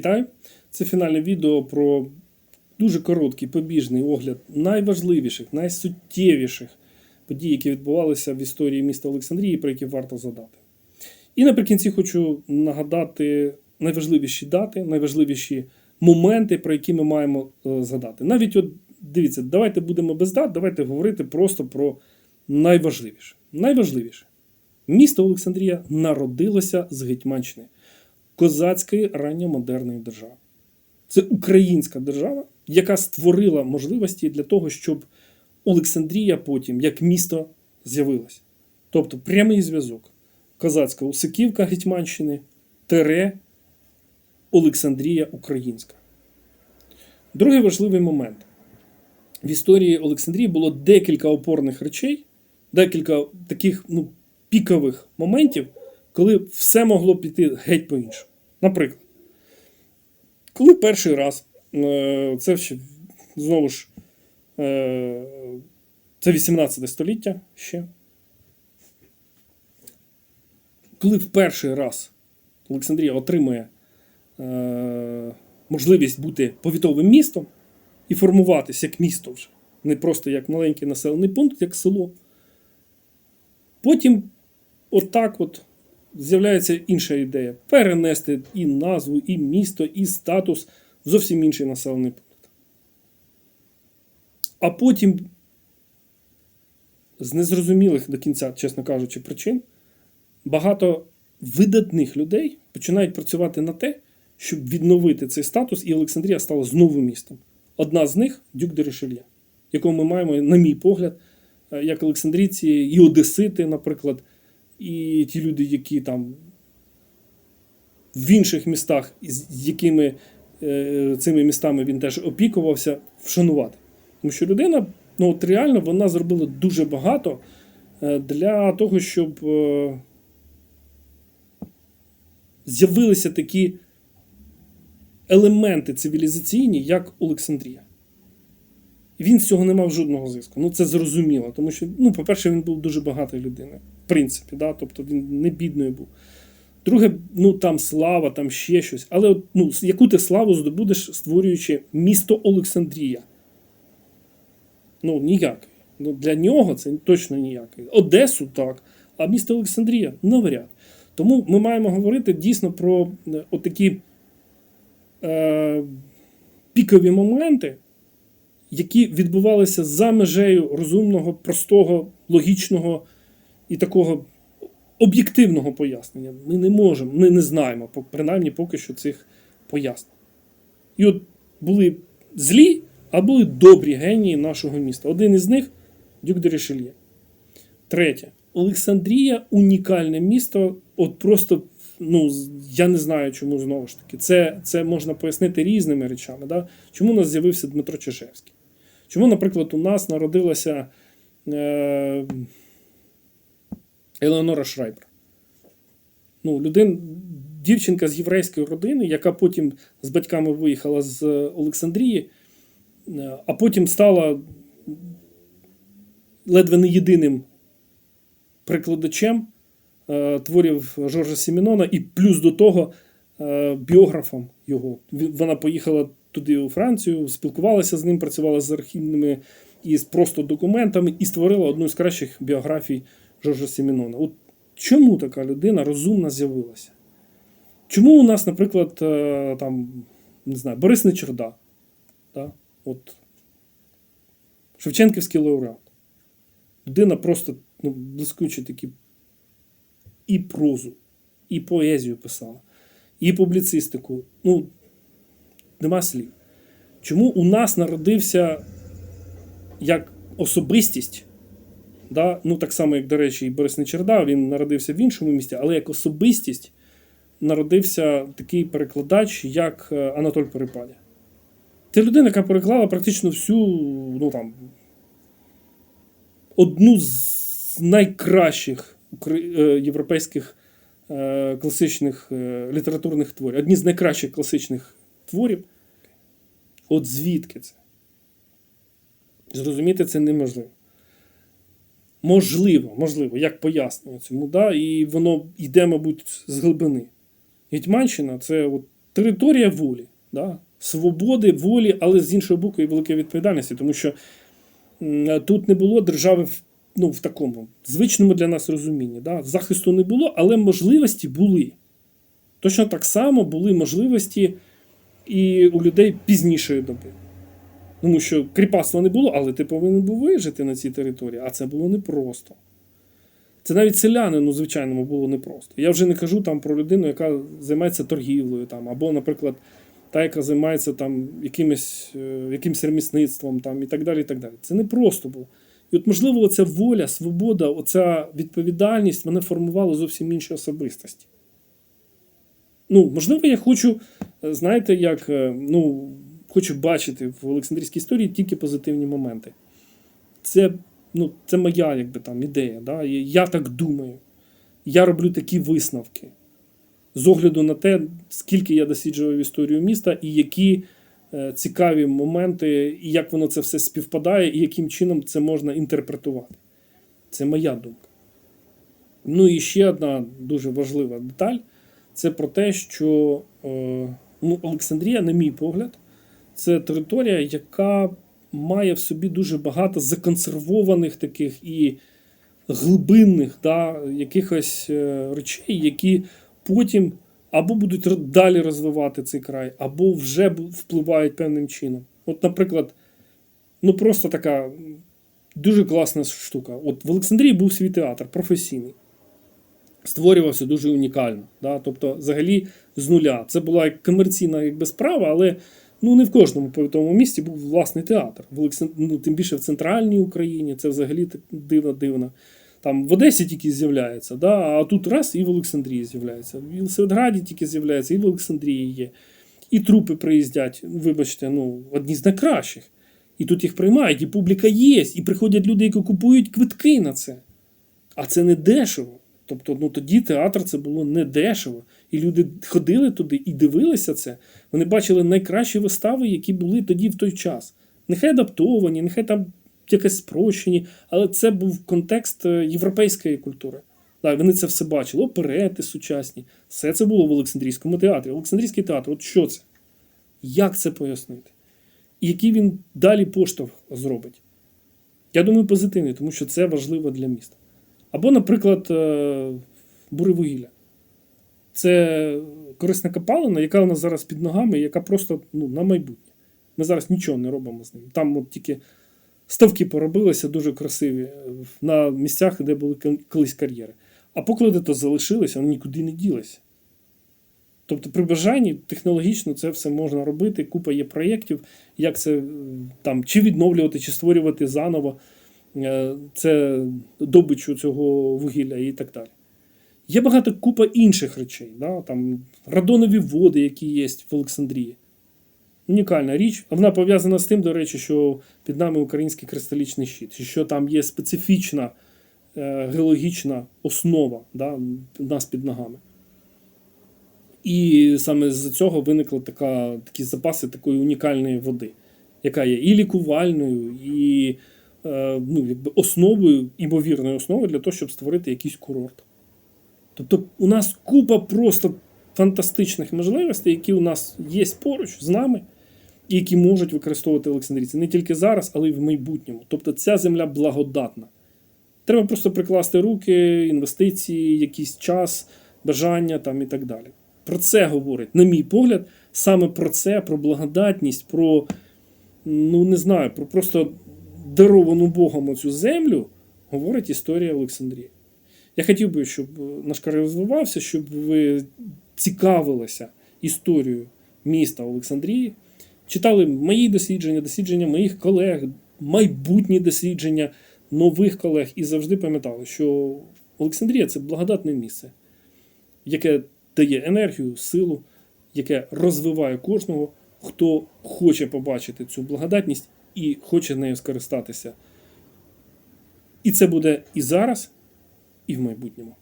Вітаю! Це фінальне відео про дуже короткий побіжний огляд найважливіших, найсуттєвіших подій, які відбувалися в історії міста Олександрії, про які варто задати. І наприкінці хочу нагадати найважливіші дати, найважливіші моменти, про які ми маємо е, згадати. Навіть от дивіться, давайте будемо без дат, давайте говорити просто про найважливіше. Найважливіше. Місто Олександрія народилося з Гетьманщини козацької ранньомодерної держави. Це українська держава, яка створила можливості для того, щоб Олександрія потім як місто з'явилася. Тобто прямий зв'язок козацька Усиківка Гетьманщини тере Олександрія Українська. Другий важливий момент. В історії Олександрії було декілька опорних речей, декілька таких ну, пікових моментів, коли все могло піти геть по-іншому. Наприклад, коли перший раз, е, це ще знову ж е, це 18 століття ще. Коли в перший раз Олександрія отримує е, можливість бути повітовим містом і формуватися як місто вже, не просто як маленький населений пункт, як село. Потім отак от з'являється інша ідея: перенести і назву, і місто, і статус в зовсім інший населений пункт. А потім, з незрозумілих до кінця, чесно кажучи, причин, багато видатних людей починають працювати на те, щоб відновити цей статус, і Олександрія стала знову містом. Одна з них Дюк де Ришельє, якого ми маємо, на мій погляд, е, як Олександрійці і Одесити, наприклад, і ті люди, які там в інших містах, з якими е, цими містами він теж опікувався, вшанувати. Тому що людина, ну от реально, вона зробила дуже багато е, для того, щоб е, з'явилися такі елементи цивілізаційні, як Олександрія. Він з цього не мав жодного зиску. Ну це зрозуміло, тому що, ну, по-перше, він був дуже багатою людиною, в принципі, да? тобто він не бідною був. Друге, ну там слава, там ще щось. Але ну, яку ти славу здобудеш, створюючи місто Олександрія? Ну, ніякий. Ну, Для нього це точно ніякий. Одесу так, а місто Олександрія навряд. Тому ми маємо говорити дійсно про е, отакі е, пікові моменти які відбувалися за межею розумного, простого, логічного і такого об'єктивного пояснення. Ми не можемо, ми не знаємо, принаймні поки що цих пояснень. І от були злі, а були добрі генії нашого міста. Один із них Дюк де Рішельє. Третє. Олександрія унікальне місто. От просто, ну, я не знаю, чому знову ж таки. Це це можна пояснити різними речами. Да? Чому у нас з'явився Дмитро Чешевський? Чому, наприклад, у нас народилася е, Елеонора Шрайбер? Ну, людин, Дівчинка з єврейської родини, яка потім з батьками виїхала з Олександрії, е, а потім стала ледве не єдиним прикладачем е, творів Жоржа Сімінона, і плюс до того е, біографом його. Вона поїхала туди у Францію, спілкувалася з ним, працювала з архівними і з просто документами, і створила одну з кращих біографій Жоржа Сімінона. От чому така людина розумна з'явилася? Чому у нас, наприклад, е, там, не знаю, Борис Нечерда, да? От, Шевченківський лауреат. Людина просто ну, блискуче такі і прозу, і поезію писала, і публіцистику. Ну, нема слів. Чому у нас народився як особистість, да? ну так само, як, до речі, і Борис Нечерда, він народився в іншому місті, але як особистість народився такий перекладач, як е, Анатоль Перепаля. Це людина, яка переклала практично всю, ну там, одну з найкращих е, європейських е, класичних літературних творів, одні з найкращих класичних творів. От звідки це? Зрозуміти це неможливо. Можливо, можливо, як пояснення цьому, да? і воно йде, мабуть, з глибини. Гетьманщина це от територія волі, да? свободи, волі, але з іншого боку і великої відповідальності, тому що тут не було держави в, ну, в такому звичному для нас розумінні. Да? Захисту не було, але можливості були. Точно так само були можливості і у людей пізнішої доби. Тому що кріпацтва не було, але ти повинен був вижити на цій території, а це було непросто. Це навіть селянину, звичайному, було непросто. Я вже не кажу там про людину, яка займається торгівлею, там, або, наприклад, та, яка займається там якимось, е, якимось ремісництвом там, і так далі. і так далі. Це непросто було. І от, можливо, оця воля, свобода, оця відповідальність, вона формувала зовсім інші особистості. Ну, можливо, я хочу, знаєте, як, е, ну, хочу бачити в Олександрійській історії тільки позитивні моменти. Це, ну, це моя якби, там, ідея. Да? Я так думаю. Я роблю такі висновки з огляду на те, скільки я досліджував історію міста і які е, цікаві моменти, і як воно це все співпадає, і яким чином це можна інтерпретувати. Це моя думка. Ну і ще одна дуже важлива деталь це про те, що е, ну, Олександрія, на мій погляд, це територія, яка має в собі дуже багато законсервованих таких і глибинних да, якихось е, речей, які потім або будуть далі розвивати цей край, або вже впливають певним чином. От, наприклад, ну просто така дуже класна штука. От в Олександрії був свій театр професійний. Створювався дуже унікально. Да? Тобто, взагалі, з нуля. Це була як комерційна якби, справа, але ну, не в кожному повітовому місті був власний театр. Ну, тим більше в центральній Україні, це взагалі дивно-дивно. Там в Одесі тільки з'являється, да? а тут раз і в Олександрії з'являється. В Єлисаветграді тільки з'являється, і в Олександрії є. І трупи приїздять, вибачте, ну, одні з найкращих. І тут їх приймають, і публіка є, і приходять люди, які купують квитки на це. А це не дешево. Тобто, ну тоді театр це було не дешево. І люди ходили туди і дивилися це. Вони бачили найкращі вистави, які були тоді в той час. Нехай адаптовані, нехай там якось спрощені, але це був контекст е, європейської культури. Так, вони це все бачили, оперети сучасні. Все це було в Олександрійському театрі. Олександрійський театр, от що це? Як це пояснити? І який він далі поштовх зробить? Я думаю, позитивний, тому що це важливо для міста. Або, наприклад, е, буревугілля. Це корисна копалина, яка у нас зараз під ногами, яка просто ну, на майбутнє. Ми зараз нічого не робимо з ним. Там от тільки ставки поробилися дуже красиві е, на місцях, де були колись кар'єри. А поклади то залишилися, вони нікуди не ділися. Тобто, при бажанні технологічно це все можна робити. Купа є проєктів, як це там чи відновлювати, чи створювати заново це добичу цього вугілля і так далі. Є багато купа інших речей. Да? Там радонові води, які є в Олександрії. Унікальна річ. Вона пов'язана з тим, до речі, що під нами український кристалічний щит, що там є специфічна е, геологічна основа да, нас під ногами. І саме з цього виникли така, такі запаси такої унікальної води, яка є і лікувальною, і е, ну, якби основою, імовірною основою для того, щоб створити якийсь курорт. Тобто у нас купа просто фантастичних можливостей, які у нас є поруч з нами, і які можуть використовувати Олександрійці не тільки зараз, але й в майбутньому. Тобто ця земля благодатна. Треба просто прикласти руки, інвестиції, якийсь час, бажання там і так далі. Про це говорить, на мій погляд, саме про це, про благодатність, про, ну не знаю, про просто даровану Богом оцю землю, говорить історія Олександрії. Я хотів би, щоб наш край розвивався, щоб ви цікавилися історією міста Олександрії, читали мої дослідження, дослідження моїх колег, майбутні дослідження нових колег, і завжди пам'ятали, що Олександрія це благодатне місце, яке дає енергію, силу, яке розвиває кожного, хто хоче побачити цю благодатність і хоче нею скористатися. І це буде і зараз, і в майбутньому.